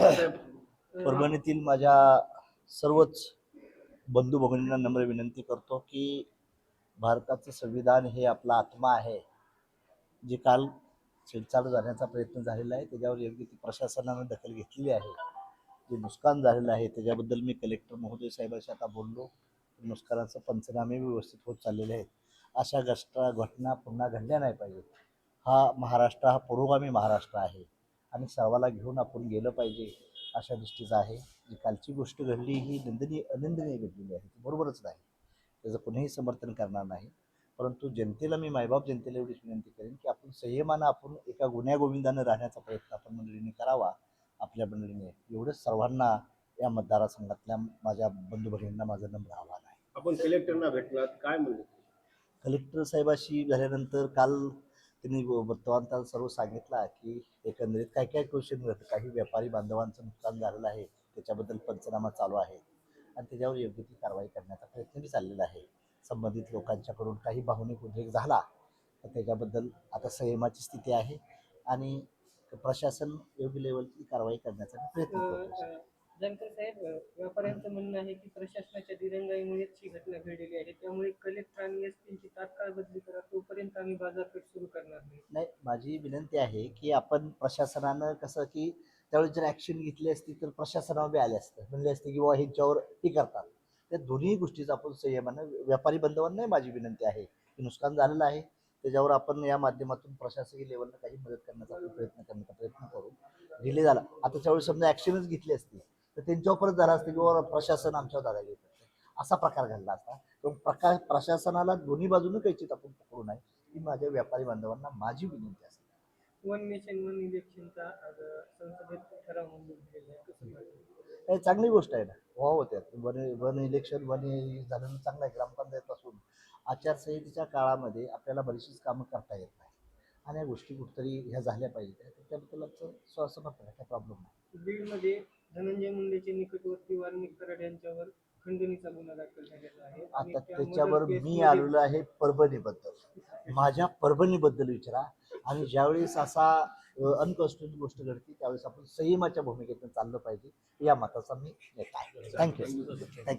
परभणीतील माझ्या सर्वच बंधू भगिनींना नम्र विनंती करतो की भारताचं संविधान हे आपला आत्मा आहे. जे काल छेडछाड जाण्याचा प्रयत्न झालेला आहे त्याच्यावर योग्य ती प्रशासनानं दखल घेतलेली आहे. जे नुकसान झालेलं आहे त्याच्याबद्दल मी कलेक्टर महोदय साहेबांशी आता बोललो. नुकसानाचं पंचनामे व्यवस्थित होत चाललेले आहेत. अशा घष्टा घटना पुन्हा घडल्या नाही पाहिजेत. हा महाराष्ट्र हा पुरोगामी महाराष्ट्र आहे. आणि सर्वाला घेऊन आपण गेलं पाहिजे अशा दृष्टीचं आहे. जी कालची गोष्ट घडली ही निंदनीय अनिंदनीय घडलेली आहे. ती बरोबरच नाही. त्याचं कुणीही समर्थन करणार नाही. परंतु जनतेला मी मायबाप जनतेला एवढीच विनंती करेन की आपण संयमानं आपण एका गुन्ह्यागोविंदानं राहण्याचा प्रयत्न आपण मंडळीने करावा आपल्या मंडळीने. एवढंच सर्वांना या मतदारसंघातल्या माझ्या बंधू भगिनींना माझं नम्र आव्हान आहे. आपण कलेक्टरना भेटलात. काय म्हणले? कलेक्टर साहेबाशी झाल्यानंतर काल त्यांनी वर्तमानपत्रात सर्व सांगितलं की एकंदरीत काय काय क्वेश्चन होतं काही व्यापारी बांधवांचं नुकसान झालेलं आहे त्याच्याबद्दल पंचनामा चालू आहे. आणि त्याच्यावर योग्य ती कारवाई करण्याचा प्रयत्न बी चाललेला आहे. संबंधित लोकांच्याकडून काही भावनिक उद्रेक झाला तर त्याच्याबद्दल आता संयमाची स्थिती आहे आणि प्रशासन योग्य लेवलची कारवाई करण्याचा प्रयत्न करतो जानकर साहेब व्यापाऱ्यांचं म्हणणं आहे की प्रशासनाच्या दिरंगाईमुळेच ही घटना घडलेली आहे. त्यामुळे कलेक्टर आणि एस पीची तात्काळ बदली करा तोपर्यंत आम्ही बाजारपेठ सुरू करणार नाही नाही माझी विनंती आहे की आपण प्रशासनानं कसं की त्यावेळी जर ॲक्शन घेतली असती तर प्रशासनावर बी आले असतं. म्हणले असते की बाबा ह्यांच्यावर हे करतात. त्या दोन्ही गोष्टीचा आपण संयमानं व्यापारी बंधवांनाही माझी विनंती आहे की नुकसान झालेलं आहे. त्याच्यावर आपण या माध्यमातून प्रशासकीय लेवलला काही मदत करण्याचा प्रयत्न करण्याचा प्रयत्न करू. डिले झाला. आता त्यावेळी समजा ॲक्शनच घेतली असती तर त्यांच्यावर परत झाला असतं की बाबा प्रशासन आमच्यावर दादागिरी करते असा प्रकार घडला असता. तर प्रकार प्रशासनाला दोन्ही बाजूने कैचित आपण पकडू नये ही माझ्या व्यापारी बांधवांना माझी विनंती असते. वन नेशन वन इलेक्शनचा आज संसदेत ठराव मंजूर आहे. कसं पाहिजे हे चांगली गोष्ट आहे ना. व्हावं त्यात. वन वन इलेक्शन वन हे झालं चांगलं आहे. ग्रामपंचायत पासून आचारसंहितेच्या काळामध्ये आपल्याला बरीचशीच कामं करता येत नाही. आणि या गोष्टी कुठतरी ह्या झाल्या पाहिजेत. त्याबद्दल आमचं स्वसमर्थन आहे. काय प्रॉब्लेम नाही. बीडमध्ये धनंजय मुंडेचे निकटवर्ती वाल्मिक कराड यांच्यावर खंडणीचा गुन्हा दाखल झालेला आहे. आता त्या त्याच्यावर मी आलेलो आहे परभणीबद्दल. माझ्या परभणीबद्दल विचारा. आणि ज्यावेळेस असा अनकॉन्स्टिट्युट गोष्ट घडते त्यावेळेस आपण संयमाच्या भूमिकेतून चाललं पाहिजे. या मताचा मी नेता आहे. Thank you thank you